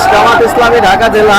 বাংলাদেশ জামাত ইসলামী ঢাকা জেলা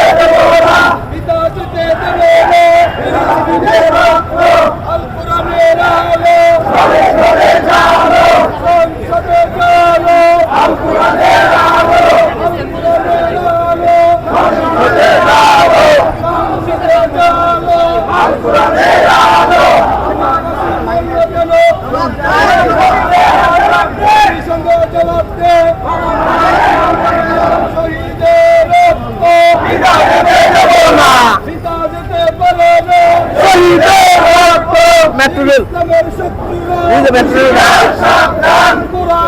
এই যে মেট্রো রেল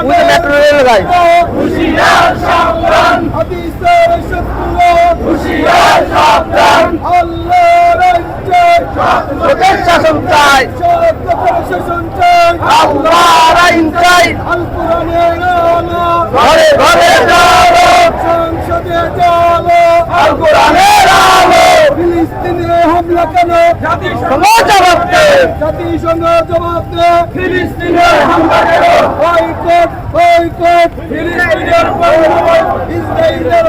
ওই যে মেট্রো রেল ভাই লোকের শাসন চাই আল্লাহর আইন চাই ঘরে ঘরে চলো সংসদে চলো আল কোরআনের আলো ফিলিস্তিনে হামলা কেন কোনো জবাব দে জাতিসংঘ জবাব দে ফিলিস্তিনের হামলা কেন বয়কট বয়কট ফিলিস্তিনের পর ইসরায়েলের